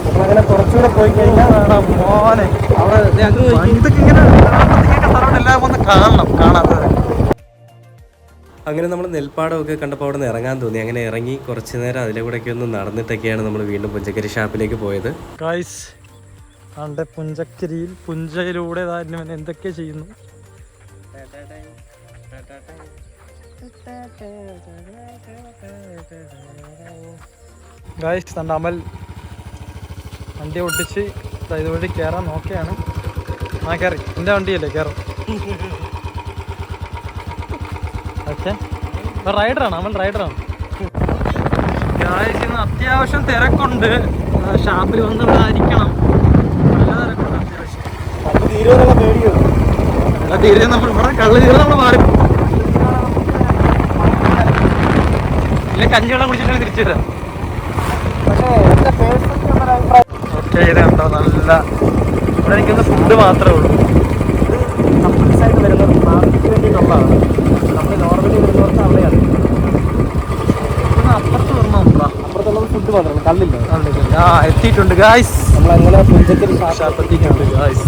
നമ്മളങ്ങനെ കുറച്ചുകൂടെ പോയി കഴിഞ്ഞാൽ മോനെ അവിടെ ഇതൊക്കെ ഇങ്ങനെ എല്ലാം ഒന്ന് കാണണം കാണാത്തത് അങ്ങനെ നമ്മൾ നെൽപ്പാടമൊക്കെ കണ്ടപ്പോൾ അവിടെ നിന്ന് ഇറങ്ങാൻ തോന്നി. അങ്ങനെ ഇറങ്ങി കുറച്ച് നേരം അതിലെ കൂടെയൊക്കെ ഒന്ന് നടന്നിട്ടൊക്കെയാണ് നമ്മൾ വീണ്ടും പുഞ്ചക്കരി ഷാപ്പിലേക്ക് പോയത്. ഗൈസ് ആണ്ടെ പുഞ്ചക്കരിയിൽ പുഞ്ചയിലൂടെ എന്തൊക്കെ ചെയ്യുന്നു? ഗൈസ് തന്റെ അമൽ വണ്ടി ഒട്ടിച്ച് ഇത് ഇതുവഴി കയറാൻ നോക്കിയാണ്. ആ കയറി എന്റെ വണ്ടിയല്ലേ കയറും ഓക്കെ. റൈഡറാണ് നമ്മൾ റൈഡറാണ്. ഇന്ന് അത്യാവശ്യം തിരക്കുണ്ട്. ഷാപ്പിൽ വന്ന് ഇവിടെ ഇരിക്കണം നല്ല തിരക്കുണ്ട് അത്യാവശ്യം. തീരെ നമ്മൾ ഇവിടെ കള്ള് തീരെ നമ്മൾ മാറി. ഇല്ല കഞ്ഞിവെള്ളം കുടിച്ചിട്ടാണ് തിരിച്ചു വരാം. പക്ഷേ ഇത് കണ്ടോ? നല്ല ഇവിടെ എനിക്കൊന്ന് ഫുഡ് മാത്രമേ ഉള്ളൂ. വേണ്ടിയിട്ടുള്ളതാണ് നമ്മൾ നോർമലി വരുന്നവർക്ക് അവിടെയാണ്. ഇവിടുന്ന് അപ്പുറത്ത് വരണോ അപ്പുറത്തുള്ളത് ഫുഡ് മാത്രമാണ് കള്ളില്ല? ആ എത്തിയിട്ടുണ്ട് ഗായ്സ് നമ്മൾ അങ്ങനെ പുഞ്ചക്കരി ഷാപ്പ് ഷാപ്പ് എത്തിയിട്ടുണ്ട് ഗായ്സ്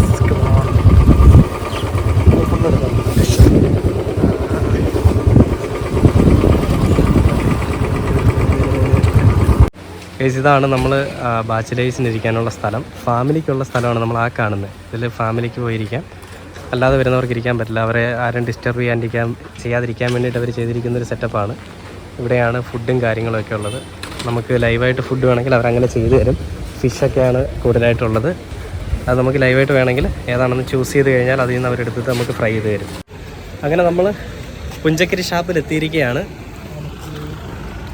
ഫുഡ് എടുക്കാം. ഗൈസ് ഇതാണ് നമ്മൾ ബാച്ചിലേഴ്സിന് ഇരിക്കാനുള്ള സ്ഥലം. ഫാമിലിക്കുള്ള സ്ഥലമാണ് നമ്മൾ ആ കാണുന്നത്. ഇതിൽ ഫാമിലിക്ക് പോയിരിക്കാം. അല്ലാതെ വരുന്നവർക്ക് ഇരിക്കാൻ പറ്റില്ല. അവരെ ആരും ഡിസ്റ്റർബ് ചെയ്യാണ്ടിരിക്കാൻ ചെയ്യാതിരിക്കാൻ വേണ്ടിയിട്ട് അവർ ചെയ്തിരിക്കുന്ന ഒരു സെറ്റപ്പാണ് ഇവിടെയാണ് ഫുഡും കാര്യങ്ങളൊക്കെ ഉള്ളത്. നമുക്ക് ലൈവായിട്ട് ഫുഡ് വേണമെങ്കിൽ അവരങ്ങനെ ചെയ്തു തരും. ഫിഷൊക്കെയാണ് കൂടുതലായിട്ടുള്ളത്. അത് നമുക്ക് ലൈവായിട്ട് വേണമെങ്കിൽ ഏതാണെന്ന് ചൂസ് ചെയ്ത് കഴിഞ്ഞാൽ അതിൽ നിന്ന് അവരെടുത്തിട്ട് നമുക്ക് ഫ്രൈ ചെയ്ത് തരും. അങ്ങനെ നമ്മൾ പുഞ്ചക്കരി ഷാപ്പിൽ എത്തിയിരിക്കുകയാണ്.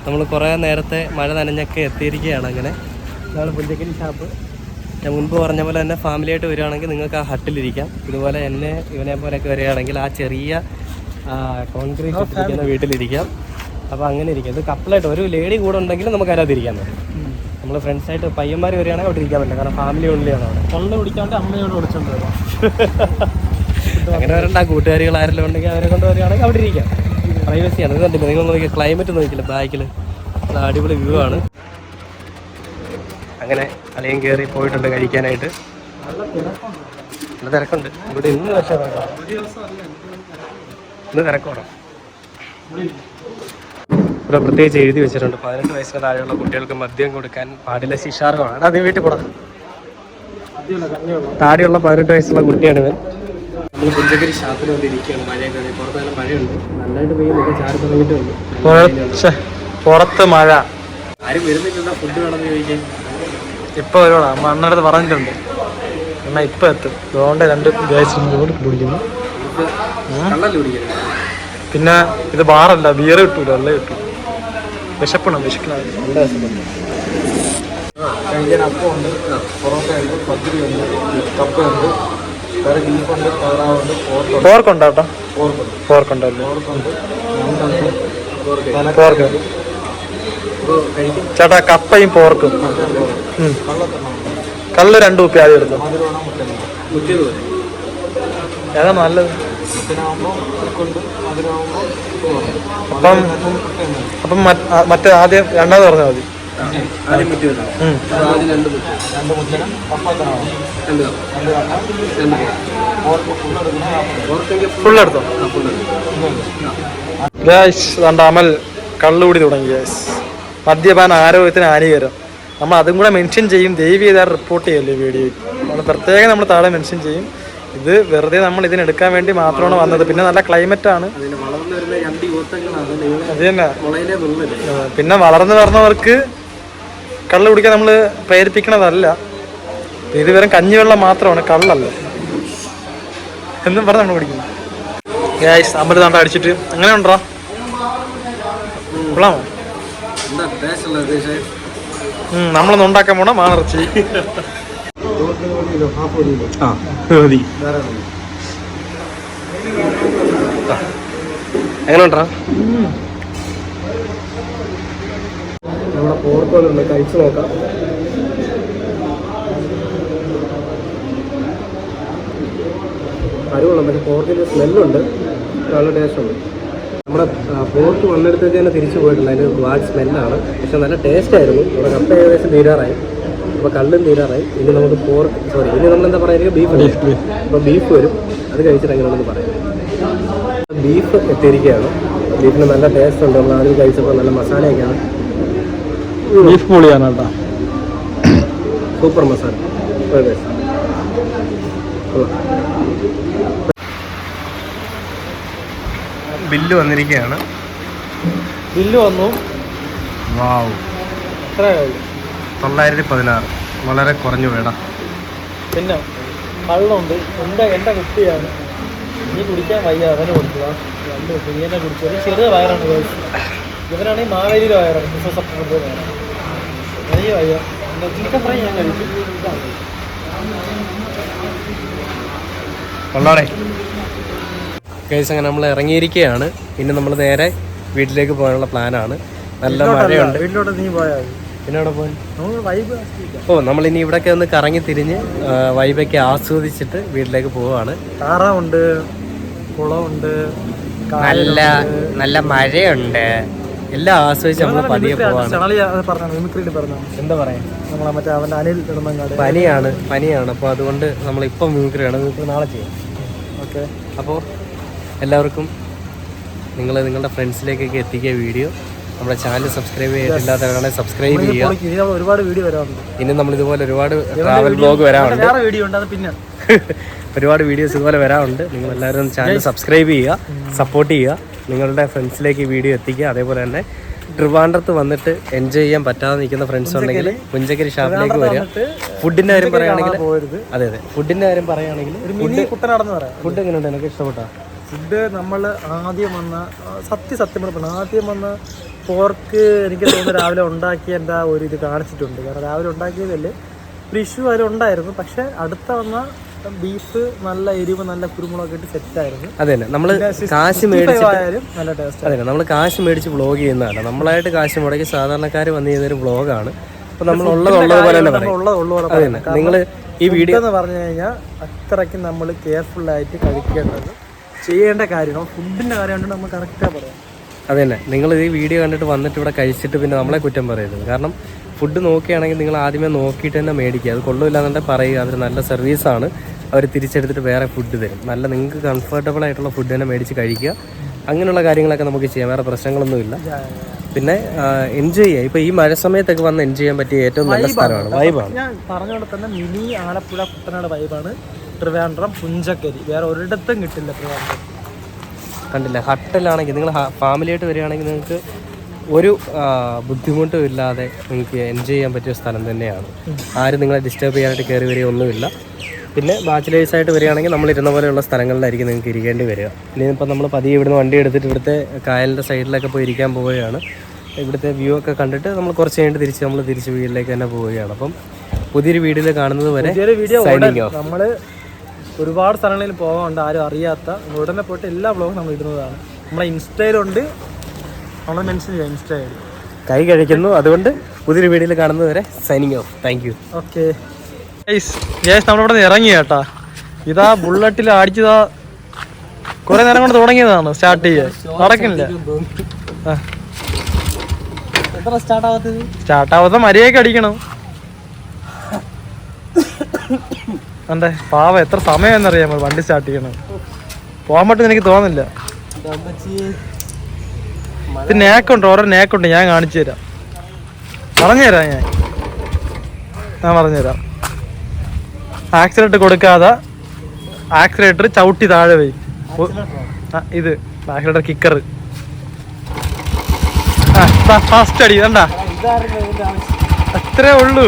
നമ്മൾ കുറേ നേരത്തെ മഴ നനഞ്ഞൊക്കെ എത്തിയിരിക്കുകയാണ് അങ്ങനെ. ഇതാണ് പുഞ്ചക്കരി ഷാപ്പ്. ഞാൻ മുൻപ് പറഞ്ഞ പോലെ തന്നെ ഫാമിലിയായിട്ട് വരികയാണെങ്കിൽ നിങ്ങൾക്ക് ആ ഹട്ടിലിരിക്കാം ഇതുപോലെ എന്നെ ഇവനെ പോലെയൊക്കെ വരികയാണെങ്കിൽ ആ ചെറിയ കോൺക്രീറ്റ് ഇട്ടിരിക്കുന്ന വീട്ടിലിരിക്കാം. അപ്പോൾ അങ്ങനെ ഇരിക്കാം. ഇത് കപ്പിളായിട്ട് ഒരു ലേഡി കൂടെ ഉണ്ടെങ്കിൽ നമുക്ക് അതിനകത്ത് ഇരിക്കാൻ പറ്റും. നമ്മൾ ഫ്രണ്ട്സായിട്ട് പയ്യന്മാർ വരികയാണെങ്കിൽ അവിടെ ഇരിക്കാൻ പറ്റില്ല. കാരണം ഫാമിലി ഉള്ളിയാണ് അവിടെ. കൊള്ളു പിടിക്കാണ്ട് അമ്മയോട് വിളിച്ചോണ്ട് വരാം. അങ്ങനെ വരണ്ട. കൂട്ടുകാരികൾ ആരെല്ലാം ഉണ്ടെങ്കിൽ അവരെ കൊണ്ട് വരികയാണെങ്കിൽ അവിടെ ഇരിക്കാം. പ്രൈവസിയാണ് ഇത് കണ്ടില്ല? നിങ്ങൾ നോക്കിയ ക്ലൈമറ്റ് നോക്കില്ല ബാക്കിൽ അടിപൊളി വ്യൂ ആണ്. അങ്ങനെ അലയും കയറി പോയിട്ടുണ്ട് കഴിക്കാനായിട്ട്. നല്ല തിരക്കുണ്ട്. ഇവിടെ ഇന്ന് പക്ഷേ ഇന്ന് തിരക്കോടാം. ഇവിടെ പ്രത്യേകിച്ച് എഴുതി വെച്ചിട്ടുണ്ട്. പതിനെട്ട് വയസ്സിന് താഴെയുള്ള കുട്ടികൾക്ക് മദ്യം കൊടുക്കാൻ പാടില്ല. ശിക്ഷാർഹമാണ്. അത് വീട്ടിൽ കൂടാ താടിയുള്ള പതിനെട്ട് വയസ്സുള്ള കുട്ടിയാണ് ഇവൻ. നമ്മൾ പുഞ്ചഗിരി ഷാപ്പിൽ വന്നിരിക്കുകയാണ്. മഴയൊക്കെ ഉണ്ട്. പുറത്ത് നല്ല മഴയുണ്ട്. നല്ലതായിട്ട് പെയ്യുന്നില്ല ചാരി തുടങ്ങിയിട്ടുണ്ട്. പുറത്ത് മഴ. ആരും വരുന്നില്ല ഫുഡ് വേണമെന്ന് ചോദിക്കാൻ. ഇപ്പൊ വരുവാ അമ്മ അണ്ണടുത്ത് പറഞ്ഞിട്ടുണ്ട്. എന്നാ ഇപ്പൊ എത്തും. അതുകൊണ്ട് രണ്ട് ഗ്യാസ് കൂടി കുടിക്കുന്നു. പിന്നെ ഇത് ബാറല്ല. ബിയർ കിട്ടൂല. അല്ല കിട്ടും. വിശപ്പണം വിശക്കണം? നല്ല വിശപ്പുണ്ട്. അപ്പമുണ്ട് പൊറോട്ട ഉണ്ട് പത്തിരി ഉണ്ട് കപ്പ താറാവുണ്ട് പോർക്കുണ്ട് കേട്ടോ. പോർക്കുണ്ടല്ലോ പോർക്ക് ചേട്ടാ കപ്പയും പോർക്കും. കള്ള് രണ്ടു കുപ്പി ആദ്യം എടുത്തു? ഏതാ നല്ലത്? അപ്പം അപ്പം മറ്റേ ആദ്യം രണ്ടാമത് പറഞ്ഞാൽ മതി. ആദ്യം രണ്ട് രണ്ട് രണ്ട്. രണ്ട് ഗ്യാസ് കണ്ട അമൽ കള്ളുകൂടി തുടങ്ങി ഗ്യാസ് മദ്യപാന ആരോഗ്യത്തിന് ഹാനികരം. നമ്മൾ അതും കൂടെ മെൻഷൻ ചെയ്യും. ദയവ് ചെയ്താൽ റിപ്പോർട്ട് ചെയ്യല്ലേ വീഡിയോയിൽ നമ്മൾ പ്രത്യേകം നമ്മൾ താഴെ മെൻഷൻ ചെയ്യും. ഇത് വെറുതെ നമ്മൾ ഇതിനെടുക്കാൻ വേണ്ടി മാത്രമാണ് വന്നത്. പിന്നെ നല്ല ക്ലൈമറ്റ് ആണ്. അത് തന്നെ. പിന്നെ വളർന്നു വരുന്നവർക്ക് കള്ള് കുടിക്കാൻ നമ്മൾ പ്രേരിപ്പിക്കണതല്ല. ഇത് വെറും കഞ്ഞിവെള്ളം മാത്രമാണ് കള്ളല്ല. എന്നും പറഞ്ഞ് നമ്മൾ കുടിക്കുന്നത് ഗ്യാസ് അമൃതാണ്ട് അടിച്ചിട്ട്. അങ്ങനെ ഉണ്ടോ കൊള്ളാമോ നമ്മളൊന്ന് ഉണ്ടാക്കാൻ പോണ മാണിറച്ചി ആ മതി. എങ്ങനെ ഉണ്ടാ നമ്മുടെ പോർക്കോലുണ്ട് കഴിച്ചു നോക്കാം. അരുവുള്ള പക്ഷെ പോർക്കിന്റെ സ്മെല്ലുണ്ട് നല്ല ടേസ്റ്റ് ഉണ്ട്. നമ്മുടെ പോർക്ക് വന്നെടുത്തേക്ക് തന്നെ തിരിച്ചു പോയിട്ടുണ്ട്. അതിന്റെ ബാഡ് സ്മെല്ലാണ് പക്ഷെ നല്ല ടേസ്റ്റ് ആയിരുന്നു. നമ്മുടെ കപ്പ ഏകദേശം തീരാറായി. അപ്പോൾ കള്ളും തീരാറായി. ഇനി നമുക്ക് പോർക്ക് സോറി ഇനി നമ്മൾ എന്താ പറയുക ബീഫ് അപ്പോൾ ബീഫ് വരും. അത് കഴിച്ചിട്ട് എങ്ങനെയാണെന്ന് പറയാം. ബീഫ് എത്തിയിരിക്കുകയാണ്. ബീഫിന് നല്ല ടേസ്റ്റ് ഉണ്ട്. നമ്മൾ ആദ്യം കഴിച്ചപ്പോൾ നല്ല മസാലയൊക്കെയാണ്. ബീഫ് പൊളിയാണ് കേട്ടോ സൂപ്പർ മസാല. ബില്ല് വന്നിരിക്കുകയാണ്. ബില്ല് വന്നു. വാവ്. തൊള്ളായിരത്തി പതിനാറ്. വളരെ കുറഞ്ഞു വേടാ പിന്നെ കള്ളുണ്ട് എന്റെ എന്റെ കുട്ടിയാണ് നീ കുടിക്കാൻ വയ്യ അവന് കൊടുക്കുക. രണ്ട് കുട്ടി കുടിച്ചു ഒരു ചെറിയ വയറാണ്. ഇവനാണെങ്കിൽ മാവേലിയുടെ വയറാണ് ബിസിനസ് സപ്പോർട്ട് എനിക്ക് വയ്യ ചിക്കൻ ഫ്രൈ ഞാൻ കഴിക്കും കൊള്ളാടെ കേസ് അങ്ങനെ നമ്മൾ ഇറങ്ങിയിരിക്കുകയാണ്. പിന്നെ നമ്മൾ നേരെ വീട്ടിലേക്ക് പോകാനുള്ള പ്ലാനാണ്. നല്ല മഴയുണ്ട്. വീട്ടിലോട്ട് നീ പോയാൽ പിന്നെ അവിടെ പോകാൻ നമ്മൾ ഇനി ഓ ഇവിടെയൊക്കെ ഒന്ന് കറങ്ങി തിരിഞ്ഞ് വൈബൊക്കെ ആസ്വദിച്ചിട്ട് വീട്ടിലേക്ക് പോവാണ് താറാവുണ്ട് കുളമുണ്ട് നല്ല നല്ല മഴയുണ്ട്. എല്ലാം ആസ്വദിച്ച് നമ്മൾ പതിയെ പോവാണ്. എന്താ പറയാ? പനിയാണ് പനിയാണ്. അപ്പോൾ അതുകൊണ്ട് നമ്മൾ ഇപ്പം മിമിക്രിയാണ് നാളെ ചെയ്യാം. ഓക്കെ. അപ്പോൾ എല്ലാവർക്കും നിങ്ങൾ നിങ്ങളുടെ ഫ്രണ്ട്സിലേക്കൊക്കെ എത്തിക്കുക വീഡിയോ. നമ്മുടെ ചാനൽ സബ്സ്ക്രൈബ് ചെയ്തിട്ടില്ലാത്തവരാണെങ്കിൽ സബ്സ്ക്രൈബ് ചെയ്യുക. ഒരുപാട് വീഡിയോ വരാറുണ്ട്. ഇനി നമ്മൾ ഇതുപോലെ ഒരുപാട് ട്രാവൽ ബ്ലോഗ് വരാറുണ്ട്. വീഡിയോ ഉണ്ട് അത് പിന്നെ. ഒരുപാട് വീഡിയോസ് ഇതുപോലെ വരാറുണ്ട്. നിങ്ങൾ എല്ലാവരും ചാനൽ സബ്സ്ക്രൈബ് ചെയ്യുക സപ്പോർട്ട് ചെയ്യുക. നിങ്ങളുടെ ഫ്രണ്ട്സിലേക്ക് വീഡിയോ എത്തിക്കുക. അതേപോലെ തന്നെ ട്രിവാൻഡ്രത്ത് വന്നിട്ട് എൻജോയ് ചെയ്യാൻ പറ്റാതെ നിൽക്കുന്ന ഫ്രണ്ട്സ് ഉണ്ടെങ്കിൽ പുഞ്ചക്കരി ഷാപ്പിലേക്ക് വരിക. ഫുഡിന്റെ കാര്യം പറയുകയാണെങ്കിൽ അതെ അതെ. ഫുഡിന്റെ കാര്യം പറയുകയാണെങ്കിൽ ഫുഡ് എങ്ങനെയുണ്ട്? എനിക്ക് ഇഷ്ടപ്പെട്ടോ? ഫുഡ് നമ്മൾ ആദ്യം വന്ന ആ, സത്യം സത്യം പറഞ്ഞ ആദ്യം വന്ന പോർക്ക് എനിക്ക് തോന്നുന്നു രാവിലെ ഉണ്ടാക്കിയ എന്താ ഒരു ഇത് കാണിച്ചിട്ടുണ്ട്. കാരണം രാവിലെ ഉണ്ടാക്കിയതല്ലേ. ഒരു ഇഷ്യൂ അതിലുണ്ടായിരുന്നു. പക്ഷെ അടുത്ത വന്ന ബീഫ് നല്ല എരിവ് നല്ല കുരുമുളക് ഇട്ട് സെറ്റായിരുന്നു അതെ നമ്മൾ കാശ് മേടിച്ച് ആയാലും നല്ല ടേസ്റ്റ് അതെ നമ്മൾ കാശ് മേടിച്ച് വ്ളോഗ് ചെയ്യുന്നതാണ്. നമ്മളായിട്ട് കാശ് മുടക്കി സാധാരണക്കാർ വന്നു ചെയ്യുന്നൊരു വ്ളോഗാണ് അപ്പൊ നമ്മൾ ഉള്ളത് ഉള്ളത് പോലെ തന്നെ പറയും. നിങ്ങൾ ഈ വീഡിയോ എന്ന് പറഞ്ഞു കഴിഞ്ഞാൽ അത്രയ്ക്ക് നമ്മൾ കെയർഫുൾ ആയിട്ട് കഴിക്കേണ്ടത് ചെയ്യേണ്ട കാര്യമാണ്. ഫുഡിന്റെ കാര്യം നമ്മൾ കറക്റ്റാ പറയാം. അതെ തന്നെ. നിങ്ങൾ ഈ വീഡിയോ കണ്ടിട്ട് വന്നിട്ട് ഇവിടെ കഴിച്ചിട്ട് പിന്നെ നമ്മളെ കുറ്റം പറയരുത്. കാരണം ഫുഡ് നോക്കുകയാണെങ്കിൽ നിങ്ങൾ ആദ്യമേ നോക്കിയിട്ട് തന്നെ മേടിക്കുക. അത് കൊള്ളില്ലാന്നുണ്ടെങ്കിൽ പറയുക. അവർ നല്ല സർവീസാണ് അവർ തിരിച്ചെടുത്തിട്ട് വേറെ ഫുഡ് തരും. നല്ല നിങ്ങൾക്ക് കംഫർട്ടബിൾ ആയിട്ടുള്ള ഫുഡ് തന്നെ മേടിച്ച് കഴിക്കുക. അങ്ങനെയുള്ള കാര്യങ്ങളൊക്കെ നമുക്ക് ചെയ്യാം. വേറെ പ്രശ്നങ്ങളൊന്നുമില്ല. പിന്നെ എൻജോയ് ചെയ്യാം ഇപ്പൊ ഈ മഴ സമയത്തൊക്കെ വന്ന് എൻജോയ് ചെയ്യാൻ പറ്റിയ ഏറ്റവും നല്ല സ്ഥലമാണ്. വൈബാണ് ഞാൻ തന്നെ മിനി ആലപ്പുഴ കുട്ടനാട് വൈബാണ് ട്രിവാൻഡ്രം പുഞ്ചക്കരി. വേറെ ഒരിടത്തും കിട്ടില്ല ട്രിവാൻഡ്രം. കണ്ടില്ല? ഹട്ടലാണെങ്കിൽ നിങ്ങൾ ഫാമിലിയായിട്ട് വരികയാണെങ്കിൽ നിങ്ങൾക്ക് ഒരു ബുദ്ധിമുട്ടും ഇല്ലാതെ നിങ്ങൾക്ക് എൻജോയ് ചെയ്യാൻ പറ്റിയ സ്ഥലം തന്നെയാണ്. ആരും നിങ്ങളെ ഡിസ്റ്റർബ് ചെയ്യാനായിട്ട് കയറി വരിക ഒന്നുമില്ല പിന്നെ ബാച്ചിലേഴ്സ് ആയിട്ട് വരികയാണെങ്കിൽ നമ്മൾ ഇരുന്ന പോലെയുള്ള സ്ഥലങ്ങളിലായിരിക്കും നിങ്ങൾക്ക് ഇരിക്കേണ്ടി വരിക. ഇനി ഇപ്പം നമ്മൾ പതിയെ ഇവിടുന്ന് വണ്ടി എടുത്തിട്ട് ഇവിടുത്തെ കായലിന്റെ സൈഡിലൊക്കെ പോയി ഇരിക്കാൻ പോവുകയാണ്. ഇവിടുത്തെ വ്യൂ ഒക്കെ കണ്ടിട്ട് നമ്മൾ കുറച്ച് കഴിഞ്ഞിട്ട് തിരിച്ച് നമ്മൾ തിരിച്ച് വീട്ടിലേക്ക് തന്നെ പോവുകയാണ്. അപ്പം പുതിയൊരു വീഡിയോയിൽ കാണുന്നത് വരെ. നമ്മൾ ഒരുപാട് സ്ഥലങ്ങളിൽ പോകാറുണ്ട് ആരും അറിയാത്ത ഉടനെ പോയിട്ട് എല്ലാ ബ്ലോഗും നമ്മൾ ഇടുന്നതാണ്. നമ്മളെ ഇൻസ്റ്റയിലുണ്ട് നമ്മൾ മെൻഷൻ ചെയ്യാം ഇൻസ്റ്റ കൈ കഴിക്കുന്നു. അതുകൊണ്ട് പുതിയൊരു വീഡിയോയിൽ കാണുന്നത് വരെ signing off thank you okay Jayesh നമ്മളിവിടെ നിന്ന് ഇറങ്ങി കേട്ടാ ഇതാ ബുള്ളറ്റിൽ അടിച്ചതാ. കുറെ നേരം കൊണ്ട് തുടങ്ങിയതാണ് സ്റ്റാർട്ട് ചെയ്യാൻ. നടക്കില്ല. എത്ര സ്റ്റാർട്ട് ആവാത്ത മര്യാദയ്ക്ക് അടിക്കണം. അതെ പാവ എത്ര സമയം എന്നറിയാമോ വണ്ടി സ്റ്റാർട്ട് ചെയ്യണം പോകാൻ പറ്റുന്ന എനിക്ക് തോന്നില്ല നേക്കുണ്ട് ഓരോ നേക്കുണ്ട്. ഞാൻ കാണിച്ചു തരാം. പറഞ്ഞുതരാം ഞാൻ. ഞാൻ പറഞ്ഞുതരാം. ആക്സിലേറ്റർ കൊടുക്കാതെ ആക്സിലേറ്റർ ചവിട്ടി താഴെ പോയി ഇത് ആക്സിലേറ്റർ കിക്കർ ഫാസ്റ്റ് അടി വേണ്ട അത്രേ ഉള്ളൂ.